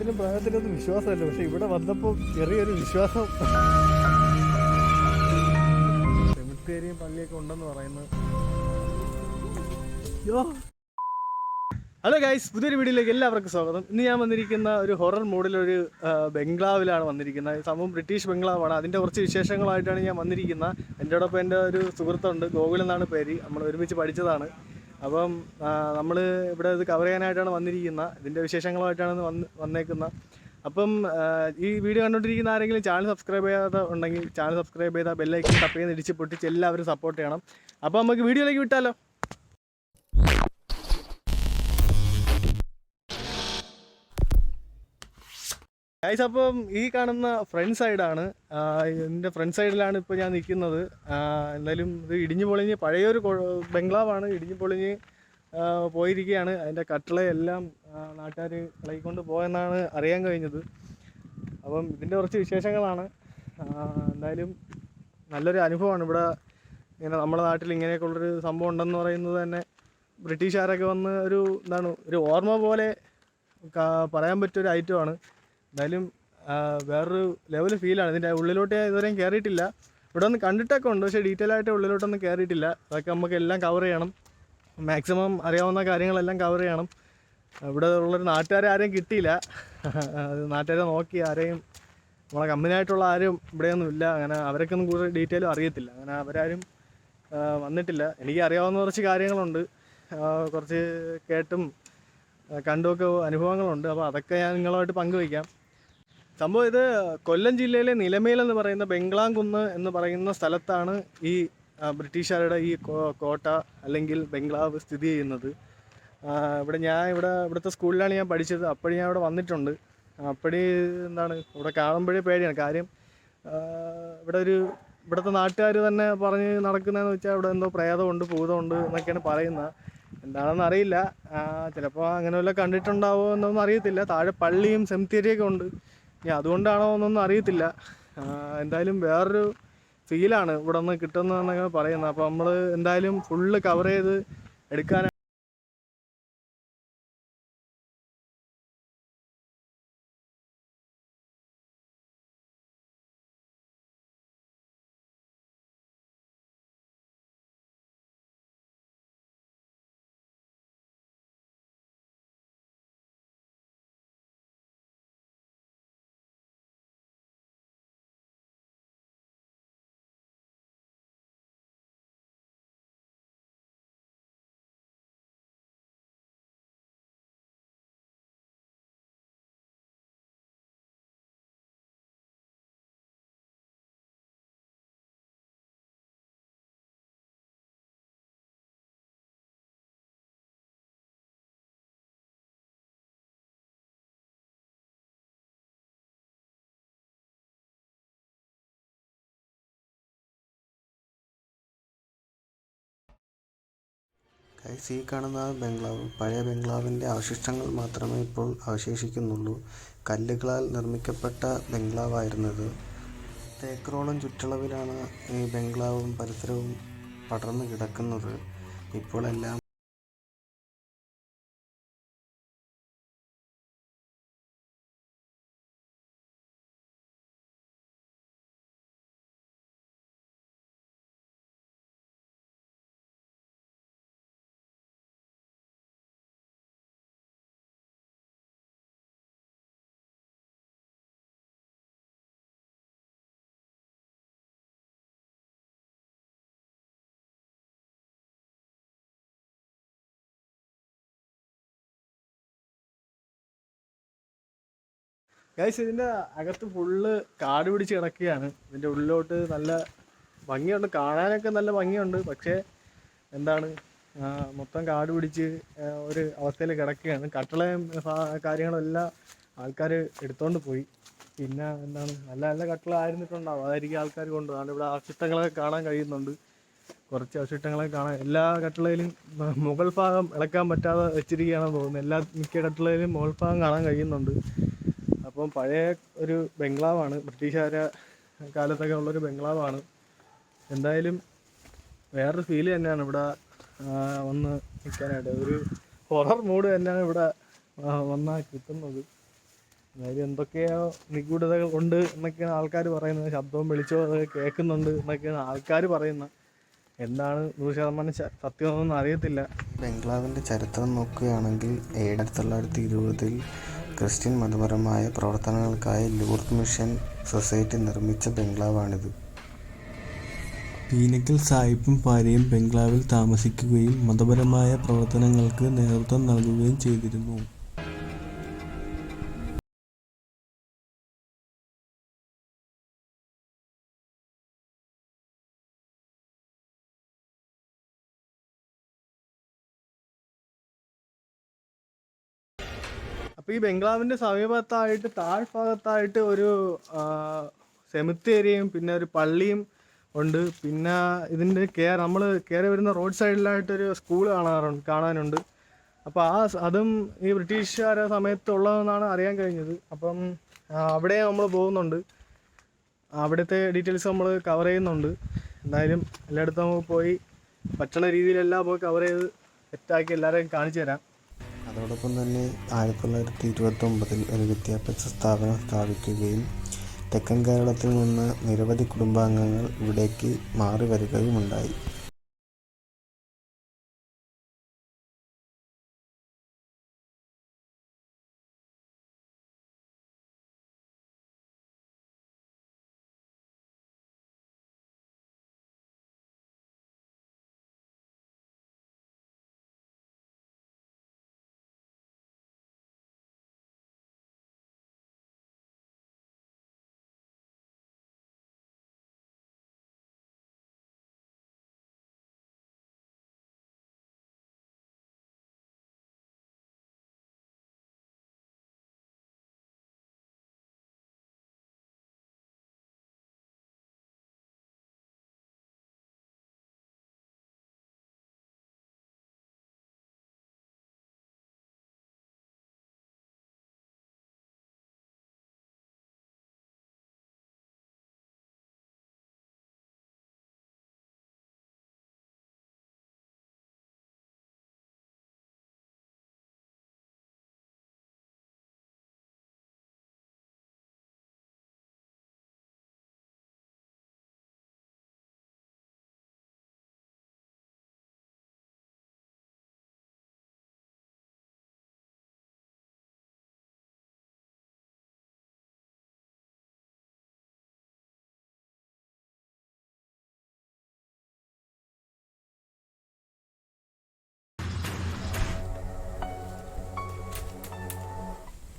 ദൈവത്തിനും പ്രായത്തിനൊന്നും വിശ്വാസമല്ല. പക്ഷെ ഇവിടെ വന്നപ്പോൾ ചെറിയൊരു വിശ്വാസം. സെമിത്തേരിയും പള്ളിയൊക്കെ ഉണ്ടെന്ന് പറയുന്നത്. യോ. ഹലോ ഗൈസ് പുതിയൊരു വീഡിയോയിലേക്ക് എല്ലാവർക്കും സ്വാഗതം. ഇന്ന് ഞാൻ വന്നിരിക്കുന്ന ഒരു ഹൊറർ മൂഡിലൊരു ബംഗ്ലാവിലാണ് വന്നിരിക്കുന്നത്. സംഭവം ബ്രിട്ടീഷ് ബംഗ്ലാവാണ്. അതിന്റെ കുറച്ച് വിശേഷങ്ങളായിട്ടാണ് ഞാൻ വന്നിരിക്കുന്നത്. എന്റെ ഒപ്പം എന്റെ ഒരു സുഹൃത്തുണ്ട്. ഗോകുൽ എന്നാണ് പേര്. നമ്മൾ ഒരുമിച്ച് പഠിച്ചതാണ്. അപ്പം നമ്മൾ ഇവിടെ ഇത് കവർ ചെയ്യാനായിട്ടാണ് വന്നിരിക്കുന്ന ഇതിന്റെ വിശേഷങ്ങളുമായിട്ടാണ് വന്ന് വന്നേക്കുന്നത് അപ്പം ഈ വീഡിയോ കണ്ടുകൊണ്ടിരിക്കുന്ന ആരെങ്കിലും ചാനൽ സബ്സ്ക്രൈബ് ചെയ്യാതെ ഉണ്ടെങ്കിൽ ചാനൽ സബ്സ്ക്രൈബ് ചെയ്താൽ ബെല്ലൈക്കൻ ടപ്പ് ചെയ്ത് ഇടിച്ച് പൊട്ടിച്ച് എല്ലാവരും സപ്പോർട്ട് ചെയ്യണം. അപ്പോൾ നമുക്ക് വീഡിയോയിലേക്ക് വിട്ടാലോ? ഗൈസ് അപ്പം ഈ കാണുന്ന ഫ്രണ്ട് സൈഡാണ് എന്റെ ഫ്രണ്ട് സൈഡിലാണ് ഇപ്പോൾ ഞാൻ നിൽക്കുന്നത്. എന്തായാലും ഇത് ഇടിഞ്ഞു പൊളിഞ്ഞ് പഴയൊരു ബംഗ്ലാവാണ്. ഇടിഞ്ഞു പൊളിഞ്ഞ് പോയിരിക്കുകയാണ്. അതിന്റെ കട്ടളയെല്ലാം നാട്ടുകാർ കളയിക്കൊണ്ട് പോയെന്നാണ് അറിയാൻ കഴിഞ്ഞത്. അപ്പം ഇതിന്റെ കുറച്ച് വിശേഷങ്ങളാണ്. എന്തായാലും നല്ലൊരു അനുഭവമാണ് ഇവിടെ. ഇങ്ങനെ നമ്മുടെ നാട്ടിൽ ഇങ്ങനെയൊക്കെ ഉള്ളൊരു സംഭവം ഉണ്ടെന്ന് പറയുന്നത് തന്നെ ബ്രിട്ടീഷുകാരൊക്കെ വന്ന് ഒരു എന്താണ് ഒരു ഓർമ്മ പോലെ പറയാൻ പറ്റിയൊരു ഐറ്റമാണ് എന്തായാലും വേറൊരു ലെവൽ ഫീലാണ് ഇതിന്റെ ഉള്ളിലോട്ട് ഇതുവരെയും കയറിയിട്ടില്ല ഇവിടെ ഒന്ന് കണ്ടിട്ടൊക്കെ ഉണ്ട് പക്ഷേ ഡീറ്റെയിൽ ആയിട്ട് ഉള്ളിലോട്ടൊന്നും കയറിയിട്ടില്ല അതൊക്കെ നമുക്ക് എല്ലാം കവർ ചെയ്യണം. മാക്സിമം അറിയാവുന്ന കാര്യങ്ങളെല്ലാം കവർ ചെയ്യണം. ഇവിടെ ഉള്ളൊരു നാട്ടുകാരെ ആരെയും കിട്ടിയില്ല. അത് നാട്ടുകാരെ നോക്കി ആരെയും നമ്മളെ കമ്പനിയായിട്ടുള്ള ആരും ഇവിടെയൊന്നും ഇല്ല. അങ്ങനെ അവരൊക്കെ ഒന്നും കൂടുതൽ ഡീറ്റെയിലും അറിയത്തില്ല. അങ്ങനെ അവരാരും വന്നിട്ടില്ല. എനിക്ക് അറിയാവുന്ന കുറച്ച് കാര്യങ്ങളുണ്ട്. കുറച്ച് കേട്ടും കണ്ടുമൊക്കെ അനുഭവങ്ങളുണ്ട്. അപ്പോൾ അതൊക്കെ ഞാൻ നിങ്ങളുമായിട്ട് പങ്കുവയ്ക്കാം. സംഭവം ഇത് കൊല്ലം ജില്ലയിലെ നിലമേൽ എന്ന് പറയുന്ന ബംഗ്ലാംകുന്ന് എന്ന് പറയുന്ന സ്ഥലത്താണ് ഈ ബ്രിട്ടീഷുകാരുടെ ഈ കോട്ട അല്ലെങ്കിൽ ബംഗ്ലാവ് സ്ഥിതി ചെയ്യുന്നത്. ഇവിടെ ഞാൻ ഇവിടെ ഇവിടുത്തെ സ്കൂളിലാണ് ഞാൻ പഠിച്ചത്. അപ്പോഴും ഞാൻ ഇവിടെ വന്നിട്ടുണ്ട്. അപ്പോഴേ എന്താണ് ഇവിടെ കാണുമ്പോഴേ പേടിയാണ്. കാര്യം ഇവിടെ ഒരു ഇവിടുത്തെ നാട്ടുകാർ തന്നെ പറഞ്ഞ് നടക്കുന്നതെന്ന് വെച്ചാൽ ഇവിടെ എന്തോ പ്രേതമുണ്ട് ഭൂതമുണ്ട് എന്നൊക്കെയാണ് പറയുന്നത്. എന്താണെന്ന് അറിയില്ല. ചിലപ്പോൾ അങ്ങനെ വല്ല കണ്ടിട്ടുണ്ടാവോ എന്നൊന്നും അറിയത്തില്ല. താഴെ പള്ളിയും സെമിത്തേരിയൊക്കെ ഉണ്ട്. ഇനി അതുകൊണ്ടാണോ എന്നൊന്നും അറിയത്തില്ല. എന്തായാലും വേറൊരു ഫീലാണ് ഇവിടെ നിന്ന് കിട്ടുന്നതെന്നൊക്കെ പറയുന്നത്. അപ്പോൾ നമ്മൾ എന്തായാലും ഫുള്ള് കവർ ചെയ്ത് എടുക്കാൻ ഈ കാണുന്ന ബംഗ്ലാവ് പഴയ ബംഗ്ലാവിന്റെ അവശിഷ്ടങ്ങൾ മാത്രമേ ഇപ്പോൾ അവശേഷിക്കുന്നുള്ളൂ. കല്ലുകളാൽ നിർമ്മിക്കപ്പെട്ട ബംഗ്ലാവായിരുന്നത്. ഏക്കറോളം ചുറ്റളവിലാണ് ഈ ബംഗ്ലാവും പരിസരവും പടർന്നു കിടക്കുന്നത്. ഇപ്പോൾ എല്ലാം ഗൈസ് ഇതിന്റെ അകത്ത് ഫുള്ള് കാട് പിടിച്ച് കിടക്കുകയാണ്. ഇതിന്റെ ഉള്ളിലോട്ട് നല്ല ഭംഗിയുണ്ട്. കാണാനൊക്കെ നല്ല ഭംഗിയുണ്ട്. പക്ഷേ എന്താണ് മൊത്തം കാട് പിടിച്ച് ഒരു അവസ്ഥയിൽ കിടക്കുകയാണ്. കട്ടളയും കാര്യങ്ങളെല്ലാം ആൾക്കാർ എടുത്തോണ്ട് പോയി. പിന്നെ എന്താണ് നല്ല നല്ല കട്ടള ആയിരുന്നിട്ടുണ്ടാവും. അതായിരിക്കും ആൾക്കാർ കൊണ്ട് അതുകൊണ്ട് ഇവിടെ അവശിഷ്ടങ്ങളൊക്കെ കാണാൻ കഴിയുന്നുണ്ട്. കുറച്ച് അവശിഷ്ടങ്ങളൊക്കെ കാണാൻ എല്ലാ കട്ടളയിലും മുകൾ ഭാഗം ഇളക്കാൻ പറ്റാതെ വെച്ചിരിക്കുകയാണെന്ന് തോന്നുന്നു. എല്ലാ മിക്ക കട്ടളയിലും മുകൾ ഭാഗം കാണാൻ കഴിയുന്നുണ്ട്. അപ്പം പഴയ ഒരു ബംഗ്ലാവാണ് ബ്രിട്ടീഷുകാരെ കാലത്തൊക്കെ ഉള്ളൊരു ബംഗ്ലാവാണ്. എന്തായാലും വേറൊരു ഫീൽ തന്നെയാണ് ഇവിടെ വന്ന് നിൽക്കാനായിട്ട് ഒരു ഹൊറർ മൂഡ് തന്നെയാണ് ഇവിടെ വന്നാൽ കിട്ടുന്നത്. അതായത് എന്തൊക്കെയോ നിഗൂഢതകൾ ഉണ്ട് എന്നൊക്കെയാണ് ആൾക്കാർ പറയുന്നത്. ശബ്ദവും വെളിച്ചവും അതൊക്കെ കേൾക്കുന്നുണ്ട് എന്നൊക്കെയാണ് ആൾക്കാർ പറയുന്നത്. എന്താണ് നൂറ് ശതമാനം സത്യമെന്നൊന്നും അറിയത്തില്ല. ബംഗ്ലാവിന്റെ ചരിത്രം നോക്കുകയാണെങ്കിൽ ആയിരത്തി തൊള്ളായിരത്തി ഇരുപതിൽ ക്രിസ്ത്യൻ മതപരമായ പ്രവർത്തനങ്ങൾക്കായി ലൂർദ് മിഷൻ സൊസൈറ്റി നിർമ്മിച്ച ബംഗ്ലാവാണിത്. പീനക്കൽ സായിപ്പും ഭാര്യയും ബംഗ്ലാവിൽ താമസിക്കുകയും മതപരമായ പ്രവർത്തനങ്ങൾക്ക് നേതൃത്വം നൽകുകയും ചെയ്തിരുന്നു. ഈ ബംഗ്ലാവിന്റെ സമീപത്തായിട്ട് താഴ്ഭാഗത്തായിട്ട് ഒരു സെമിത്തേരിയും പിന്നെ ഒരു പള്ളിയും ഉണ്ട്. പിന്നെ ഇതിന്റെ കേ നമ്മൾ കയറി വരുന്ന റോഡ് സൈഡിലായിട്ടൊരു സ്കൂൾ കാണാറുണ്ട് കാണാനുണ്ട്. അപ്പോൾ ആ അതും ഈ ബ്രിട്ടീഷുകാരെ സമയത്തുള്ളതെന്നാണ് അറിയാൻ കഴിഞ്ഞത്. അപ്പം അവിടെ നമ്മൾ പോകുന്നുണ്ട്. അവിടുത്തെ ഡീറ്റെയിൽസ് നമ്മൾ കവർ ചെയ്യുന്നുണ്ട്. എന്തായാലും എല്ലായിടത്തും നമുക്ക് പോയി പറ്റണ രീതിയിലെല്ലാം പോയി കവർ ചെയ്ത് സെറ്റാക്കി എല്ലാവരെയും കാണിച്ചു തരാം. അതോടൊപ്പം തന്നെ ആയിരത്തി തൊള്ളായിരത്തി ഇരുപത്തി ഒമ്പതിൽ ഒരു വിദ്യാഭ്യാസ സ്ഥാപനം സ്ഥാപിക്കുകയും തെക്കൻ കേരളത്തിൽ നിന്ന് നിരവധി കുടുംബാംഗങ്ങൾ ഇവിടേക്ക് മാറി വരികയുമുണ്ടായി.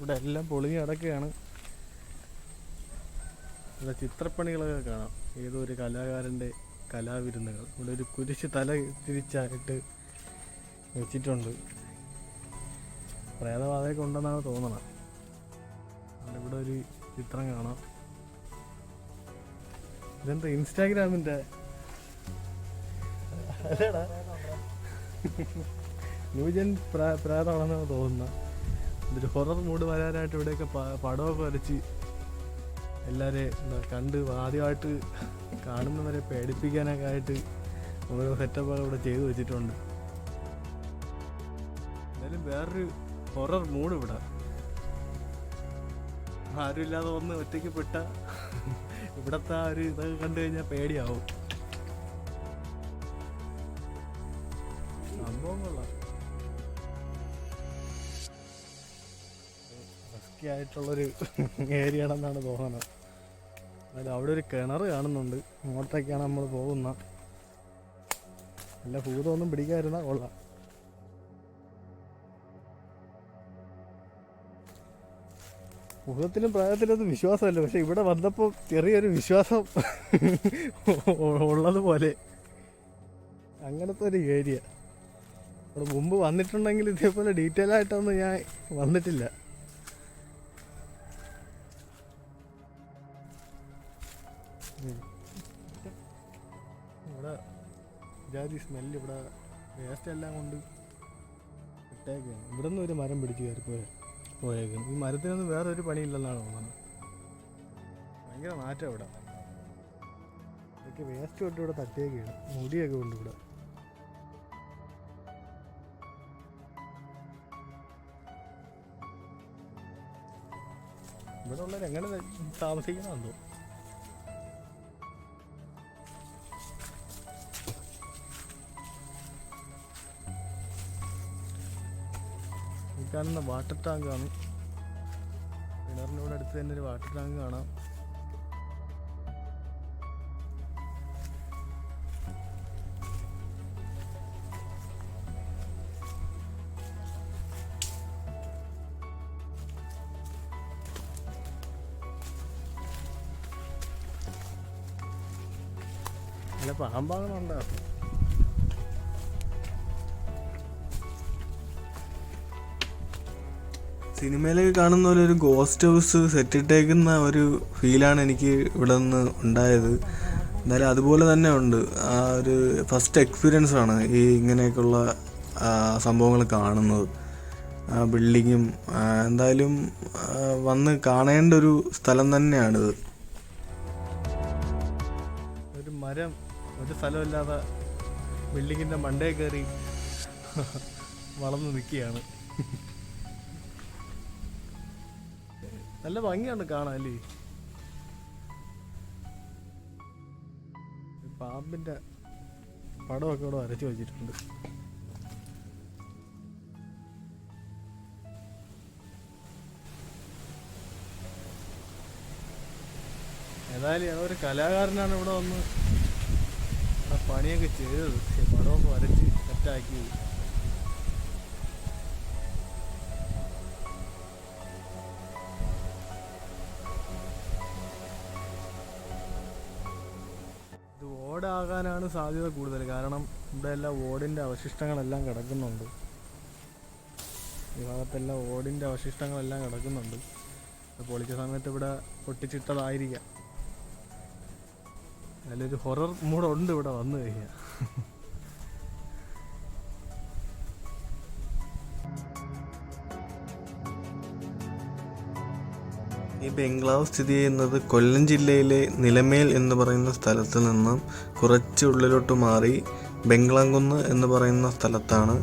ഇവിടെ എല്ലാം പൊളിഞ്ഞ് കിടക്കുകയാണ്. ഇവിടെ ചിത്രപ്പണികളൊക്കെ കാണാം. ഏതോ ഒരു കലാകാരന്റെ കലാവിരുന്നുകൾ. ഇവിടെ ഒരു കുരിശ് തല തിരിച്ചായിട്ട് വെച്ചിട്ടുണ്ട്. പ്രേതബാധയൊക്കെ ഉണ്ടെന്നാണ് തോന്നണം ഇവിടെ ഒരു ചിത്രം കാണാം. ഇതെന്താ ഇൻസ്റ്റാഗ്രാമിന്റെ? ന്യൂജൻ പ്രാ- പ്രേതമാണെന്നാണ് തോന്നുന്നത്. ഇതൊരു ഹൊറർ മൂഡ് വരാനായിട്ട് ഇവിടെയൊക്കെ പടമൊക്കെ വരച്ച് എല്ലാവരെയും കണ്ട് ആദ്യമായിട്ട് കാണുന്നവരെ പേടിപ്പിക്കാനൊക്കെ ആയിട്ട് ഓരോ സെറ്റപ്പൊക്കെ ഇവിടെ ചെയ്തു വെച്ചിട്ടുണ്ട്. എന്തായാലും വേറൊരു ഹൊറർ മൂഡ് ഇവിടെ. ആരുമില്ലാതെ ഒന്ന് ഒറ്റയ്ക്ക് പെട്ട ഇവിടത്തെ ആ ഒരു ഇതൊക്കെ കണ്ടു കഴിഞ്ഞാൽ പേടിയാവും. സംഭവം കൊള്ളാം. റിസ്കി ആയിട്ടുള്ളൊരു ഏരിയ ആണെന്നാണ് തോന്നുന്നത്. എന്നാലും അവിടെ ഒരു കിണർ കാണുന്നുണ്ട്. അങ്ങോട്ടേക്കാണ് നമ്മൾ പോകുന്ന. നല്ല ഭൂതമൊന്നും പിടിക്കാതിരുന്ന കൊള്ളാം. ഭൂതത്തിലും പ്രായത്തിലൊന്നും വിശ്വാസമല്ല. പക്ഷെ ഇവിടെ വന്നപ്പോൾ ചെറിയൊരു വിശ്വാസം ഉള്ളതുപോലെ. അങ്ങനത്തെ ഒരു ഏരിയ. അവിടെ മുമ്പ് വന്നിട്ടുണ്ടെങ്കിൽ ഇതേപോലെ ഡീറ്റെയിൽ ആയിട്ടൊന്നും ഞാൻ വന്നിട്ടില്ല. ഇവിടെ ജാതി സ്മെല്ല് ഇവിടെ വേസ്റ്റ് എല്ലാം കൊണ്ട് ഇട്ടേക്കാണ്. ഇവിടെ നിന്ന് ഒരു മരം പിടിച്ച് കയറി പോയ പോയേക്കും ഈ മരത്തിനൊന്നും വേറെ ഒരു പണിയില്ലെന്നാണ് തോന്നുന്നത്. ഭയങ്കര മാറ്റം ഇവിടെ. ഇതൊക്കെ വേസ്റ്റ് കൊണ്ട് ഇവിടെ തട്ടിയേക്കാണ്. മുടിയൊക്കെ ഉണ്ട് ഇവിടെ. ഇവിടെ ഉള്ളവർ എങ്ങനെ കാണുന്ന വാട്ടർ ടാങ്കാണ് കിണറിനോട് അടുത്ത് തന്നെ ഒരു വാട്ടർ ടാങ്ക് കാണാം. നല്ല പാമ്പാകണുണ്ടോ സിനിമയിലൊക്കെ കാണുന്ന പോലെ ഒരു ഗോസ്റ്റ് ഹൗസ് സെറ്റ് ഇട്ടേക്കുന്ന ഒരു ഫീലാണ് എനിക്ക് ഇവിടെ നിന്ന് ഉണ്ടായത്. എന്നാലും അതുപോലെ തന്നെ ഉണ്ട്. ആ ഒരു ഫസ്റ്റ് എക്സ്പീരിയൻസ് ആണ് ഈ ഇങ്ങനെയൊക്കെയുള്ള സംഭവങ്ങൾ കാണുന്നത്. ആ ബിൽഡിങ്ങും എന്തായാലും വന്ന് കാണേണ്ട ഒരു സ്ഥലം തന്നെയാണിത്. ഒരു മരം ഒരു സ്ഥലമില്ലാതെ ബിൽഡിങ്ങിന്റെ മണ്ടേ കയറി വളർന്നു നിൽക്കുകയാണ്. നല്ല ഭംഗിയാണ് കാണാൻ അല്ലേ? പാമ്പിന്റെ പടമൊക്കെ ഇവിടെ വരച്ചു വെച്ചിട്ടുണ്ട്. ഏതായാലും ഒരു കലാകാരനാണ് ഇവിടെ വന്ന് പണിയൊക്കെ ചെയ്തത്. പക്ഷെ പടമൊക്കെ വരച്ച് സെറ്റാക്കി ഓടാകാനാണ് സാധ്യത കൂടുതൽ. കാരണം ഇവിടെ എല്ലാ ഓടിന്റെ അവശിഷ്ടങ്ങളെല്ലാം കിടക്കുന്നുണ്ട്. ഈ ഭാഗത്തെല്ലാം ഓടിന്റെ അവശിഷ്ടങ്ങളെല്ലാം കിടക്കുന്നുണ്ട്. പൊളിച്ച സമയത്ത് ഇവിടെ പൊട്ടിച്ചിട്ടതായിരിക്കാം. അതിലൊരു ഹൊറർ മൂടുണ്ട് ഇവിടെ വന്നു കഴിഞ്ഞാൽ ഈ ബംഗ്ലാവ് സ്ഥിതി ചെയ്യുന്നത് കൊല്ലം ജില്ലയിലെ നിലമേൽ എന്ന് പറയുന്ന സ്ഥലത്ത് നിന്നും കുറച്ച് ഉള്ളിലോട്ട് മാറി ബംഗ്ലാംകുന്ന് എന്ന് പറയുന്ന സ്ഥലത്താണ്.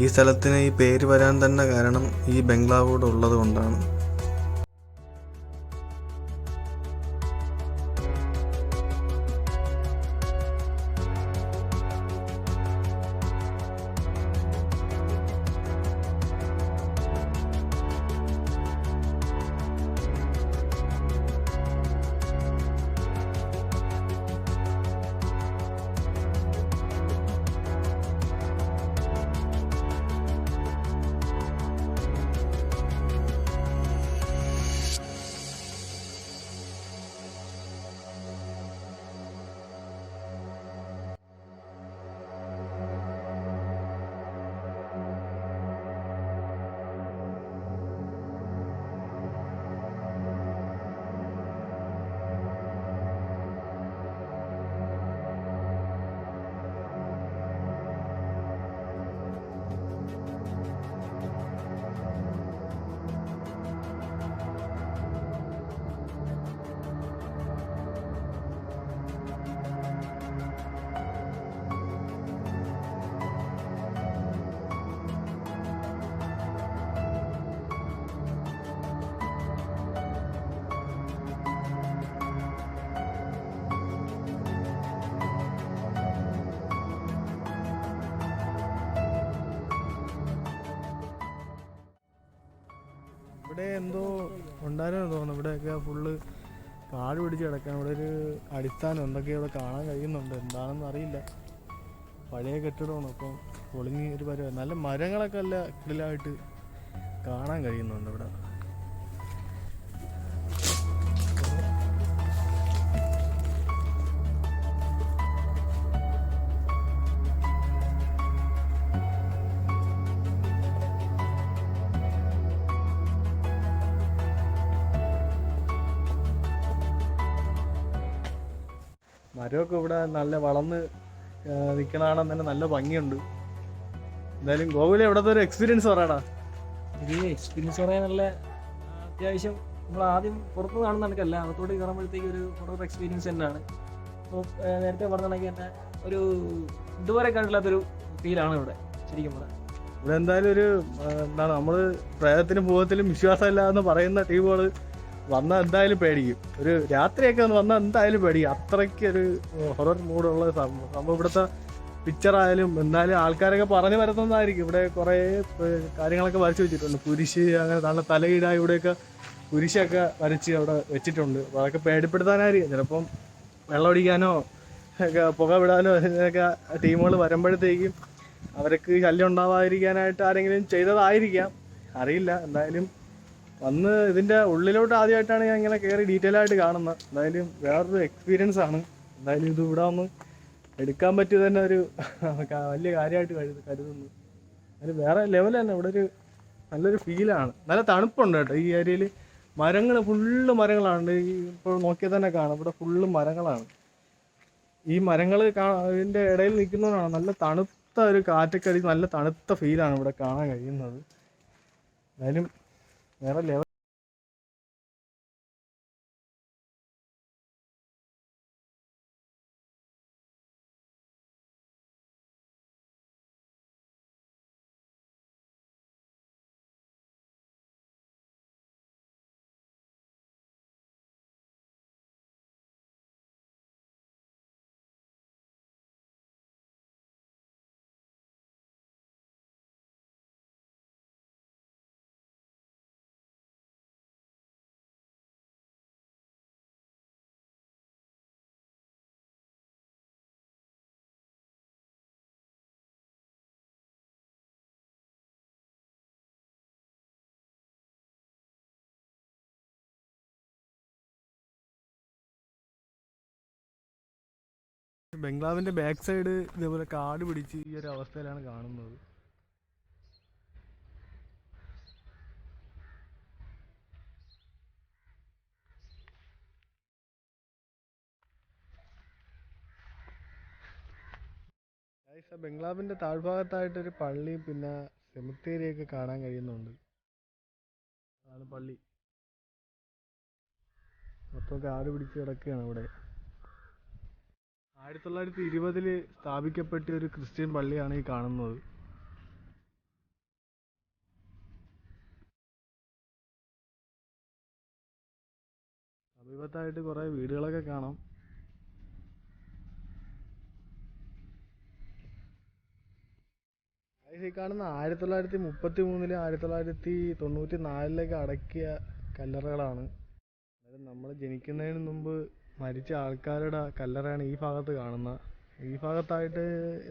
ഈ സ്ഥലത്തിന് ഈ പേര് വരാൻ തന്നെ കാരണം ഈ ബംഗ്ലാവ് കൂടെ ഉള്ളത് കൊണ്ടാണ്. ഇവിടെ എന്തോ ഉണ്ടായിരുന്നു തോന്നുന്നു. ഇവിടെയൊക്കെ ഫുള്ള് കാട് പിടിച്ച് കിടക്കാൻ ഇവിടെ ഒരു അടിസ്ഥാനം എന്തൊക്കെ ഇവിടെ കാണാൻ കഴിയുന്നുണ്ട് എന്താണെന്ന് അറിയില്ല. പഴയ കെട്ടിടമാണ്. അപ്പം പൊളിഞ്ഞ് ഒരു പരിപാടി. നല്ല മരങ്ങളൊക്കെ നല്ല കിടിലായിട്ട് കാണാൻ കഴിയുന്നുണ്ട് ഇവിടെ. മരമൊക്കെ ഇവിടെ നല്ല വളർന്ന് നിൽക്കണാണെന്ന് തന്നെ നല്ല ഭംഗിയുണ്ട്. എന്തായാലും ഗോകുല ഇവിടുത്തെ ഒരു എക്സ്പീരിയൻസ് പറയടാ. ഇത് എക്സ്പീരിയൻസ് പറയാൻ നല്ല അത്യാവശ്യം നമ്മൾ ആദ്യം പുറത്ത് കാണുന്ന കണക്കല്ല അകത്തോട്ട് കയറുമ്പോഴത്തേക്ക് ഒരു ഫോട്ടോ എക്സ്പീരിയൻസ് തന്നെയാണ്. അപ്പോൾ നേരത്തെ പറഞ്ഞ കണക്ക് തന്നെ ഒരു ഇതുവരെ കണ്ടില്ലാത്തൊരു ഫീലാണ് ഇവിടെ ശരിക്കും പറഞ്ഞാൽ ഇവിടെ എന്തായാലും ഒരു എന്താണ് നമ്മൾ പ്രേതത്തിനും ഭൂതത്തിലും വിശ്വാസമില്ല എന്ന് പറയുന്ന ടീമുകൾ വന്നാൽ എന്തായാലും പേടിക്കും. ഒരു രാത്രിയൊക്കെ ഒന്ന് വന്നാൽ എന്തായാലും പേടിക്കും. അത്രയ്ക്ക് ഒരു ഹൊറർ മൂഡുള്ള സംഭവം സംഭവം ഇവിടുത്തെ പിക്ചറായാലും എന്നാലും ആൾക്കാരൊക്കെ പറഞ്ഞു വരുന്നതായിരിക്കും. ഇവിടെ കുറേ കാര്യങ്ങളൊക്കെ വരച്ച് വെച്ചിട്ടുണ്ട്. കുരിശ് അങ്ങനെ നല്ല തലയിട ഇവിടെയൊക്കെ കുരിശൊക്കെ വരച്ച് അവിടെ വെച്ചിട്ടുണ്ട്. അപ്പോൾ അതൊക്കെ പേടിപ്പെടുത്താനായിരിക്കും. ചിലപ്പം വെള്ളമടിക്കാനോ ഒക്കെ പുക വിടാനോ അതിനൊക്കെ ടീമുകൾ വരുമ്പോഴത്തേക്കും അവർക്ക് ശല്യം ഉണ്ടാവാതിരിക്കാനായിട്ട് ആരെങ്കിലും ചെയ്തതായിരിക്കാം. അറിയില്ല. എന്തായാലും വന്ന് ഇതിന്റെ ഉള്ളിലോട്ട് ആദ്യമായിട്ടാണ് ഞാൻ ഇങ്ങനെ കയറി ഡീറ്റെയിൽ ആയിട്ട് കാണുന്നത്. എന്തായാലും വേറൊരു എക്സ്പീരിയൻസ് ആണ്. എന്തായാലും ഇത് ഇവിടെ വന്ന് എടുക്കാൻ പറ്റിയത് തന്നെ ഒരു വലിയ കാര്യമായിട്ട് കരുത് കരുതുന്നു. അതിന് വേറെ ലെവൽ തന്നെ. ഇവിടെ ഒരു നല്ലൊരു ഫീലാണ് നല്ല തണുപ്പുണ്ട് കേട്ടോ. ഈ ഏരിയയിൽ മരങ്ങൾ ഫുള്ള് മരങ്ങളാണ്. ഇപ്പോൾ നോക്കിയാൽ തന്നെ കാണാം. ഇവിടെ ഫുള്ള് മരങ്ങളാണ്. ഈ മരങ്ങൾ ഇതിന്റെ ഇടയിൽ നിൽക്കുന്നതാണ് നല്ല തണുത്ത ഒരു കാറ്റൊക്കെ അടിച്ച് നല്ല തണുത്ത ഫീലാണ് ഇവിടെ കാണാൻ കഴിയുന്നത്. എന്തായാലും വേറെ ലെവൽ ബംഗ്ലാവിന്റെ ബാക്ക് സൈഡ് ഇതേപോലെ കാട് പിടിച്ച് ഈ ഒരു അവസ്ഥയിലാണ് കാണുന്നത്. ബംഗ്ലാവിന്റെ താഴ്ഭാഗത്തായിട്ടൊരു പള്ളി പിന്നെ സെമിത്തേരിയൊക്കെ കാണാൻ കഴിയുന്നുണ്ട്. അതാണ് പള്ളി. മൊത്തം കാട് പിടിച്ച് കിടക്കുകയാണ് ഇവിടെ. ആയിരത്തി തൊള്ളായിരത്തി ഇരുപതിൽ സ്ഥാപിക്കപ്പെട്ട ഒരു ക്രിസ്ത്യൻ പള്ളിയാണ് ഈ കാണുന്നത്. സമീപത്തായിട്ട് കുറേ വീടുകളൊക്കെ കാണാം. ഈ കാണുന്ന ആയിരത്തി തൊള്ളായിരത്തി മുപ്പത്തി മൂന്നിൽ ആയിരത്തി തൊള്ളായിരത്തി തൊണ്ണൂറ്റി നാലിലേക്ക് അടക്കിയ കല്ലറകളാണ്. അതായത് നമ്മൾ ജനിക്കുന്നതിന് മുമ്പ് മരിച്ച ആൾക്കാരുടെ കല്ലറയാണ് ഈ ഭാഗത്ത് കാണുന്നത് ഈ ഭാഗത്തായിട്ട്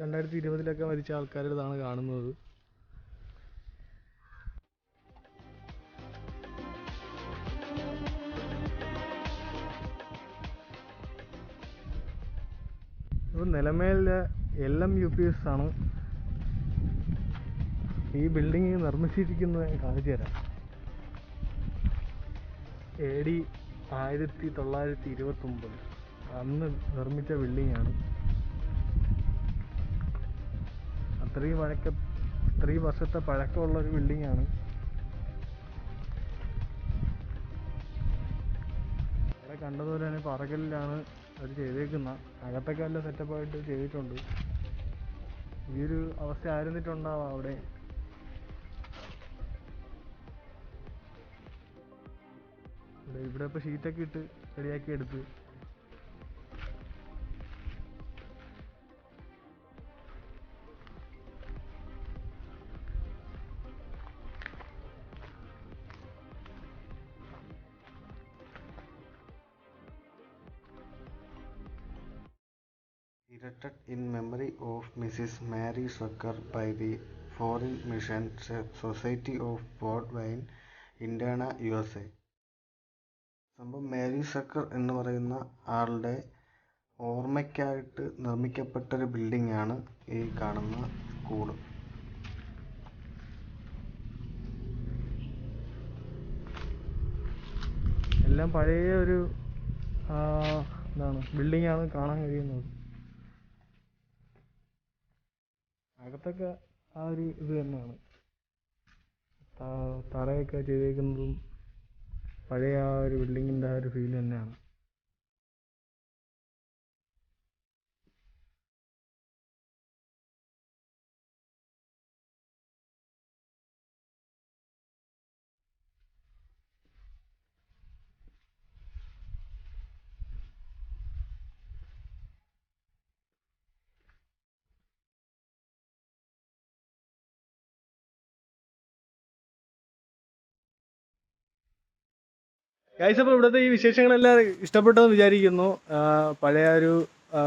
രണ്ടായിരത്തി ഇരുപതിലൊക്കെ മരിച്ച ആൾക്കാരുടേതാണ് കാണുന്നത്. ഇത് നിലമേലിലെ L M U P S ആണ് ഈ ബിൽഡിംഗ് നിർമ്മിച്ചിരിക്കുന്നത് കാണിച്ചു തരാം എ ഡി ആയിരത്തി തൊള്ളായിരത്തി ഇരുപത്തൊമ്പത് അന്ന് നിർമ്മിച്ച ബിൽഡിങ്ങാണ്. അത്രയും പഴക്ക ഇത്രയും വർഷത്തെ പഴക്കമുള്ള ഒരു ബിൽഡിങ്ങാണ്. ഇവിടെ കണ്ടതുപോലെ തന്നെ പറകലിലാണ് അവർ ചെയ്തേക്കുന്ന അകത്തൊക്കെ നല്ല സെറ്റപ്പായിട്ട് ചെയ്തിട്ടുണ്ട്. ഈ ഒരു അവസ്ഥ ആയിരുന്നിട്ടുണ്ടാവാം അവിടെ. ഇവിടെ ഇപ്പോൾ ഷീറ്റൊക്കെ ഇട്ട് റെഡിയാക്കി എടുത്ത് erected in memory of Mrs. Mary Zucker by the Foreign Mission Society of Port Wine, Indiana U S A സംഭവം മേരി സക്കർ എന്ന് പറയുന്ന ആളുടെ ഓർമ്മയ്ക്കായിട്ട് നിർമ്മിക്കപ്പെട്ട ഒരു ബിൽഡിംഗ് ആണ് ഈ കാണുന്ന സ്കൂൾ എല്ലാം പഴയ ഒരു എന്താണ് ബിൽഡിംഗ് ആണ് കാണാൻ കഴിയുന്നത്. അകത്തൊക്കെ ആ ഒരു ഇത് തന്നെയാണ്. തറയൊക്കെ ചെയ്തേക്കുന്നതും പഴയ ആ ഒരു ബിൽഡിങ്ങിന്റെ ആ ഒരു ഫീൽ തന്നെയാണ്. ഗൈസ് അപ്പോൾ ഇവിടുത്തെ ഈ വിശേഷങ്ങളെല്ലാം ഇഷ്ടപ്പെട്ടെന്ന് വിചാരിക്കുന്നു. പഴയ ഒരു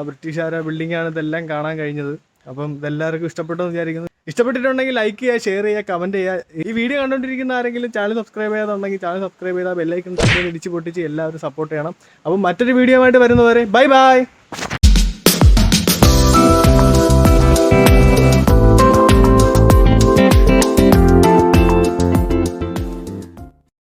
ബ്രിട്ടീഷുകാരുടെ ബിൽഡിംഗാണ് ഇതെല്ലാം കാണാൻ കഴിഞ്ഞത്. അപ്പം ഇതെല്ലാവർക്കും ഇഷ്ടപ്പെട്ടെന്ന് വിചാരിക്കുന്നു. ഇഷ്ടപ്പെട്ടിട്ടുണ്ടെങ്കിൽ ലൈക്ക് ചെയ്യുക ഷെയർ ചെയ്യുക കമന്റ് ചെയ്യുക. ഈ വീഡിയോ കണ്ടുകൊണ്ടിരിക്കുന്ന ആരെങ്കിലും ചാനൽ സബ്സ്ക്രൈബ് ചെയ്യാതുണ്ടെങ്കിൽ ചാനൽ സബ്സ്ക്രൈബ് ചെയ്താൽ ബെല്ലൈക്കൺ ഇടിച്ച് പൊട്ടിച്ച് എല്ലാവരും സപ്പോർട്ട് ചെയ്യണം. അപ്പം മറ്റൊരു വീഡിയോ ആയിട്ട് വരുന്നവരെ ബൈ ബൈ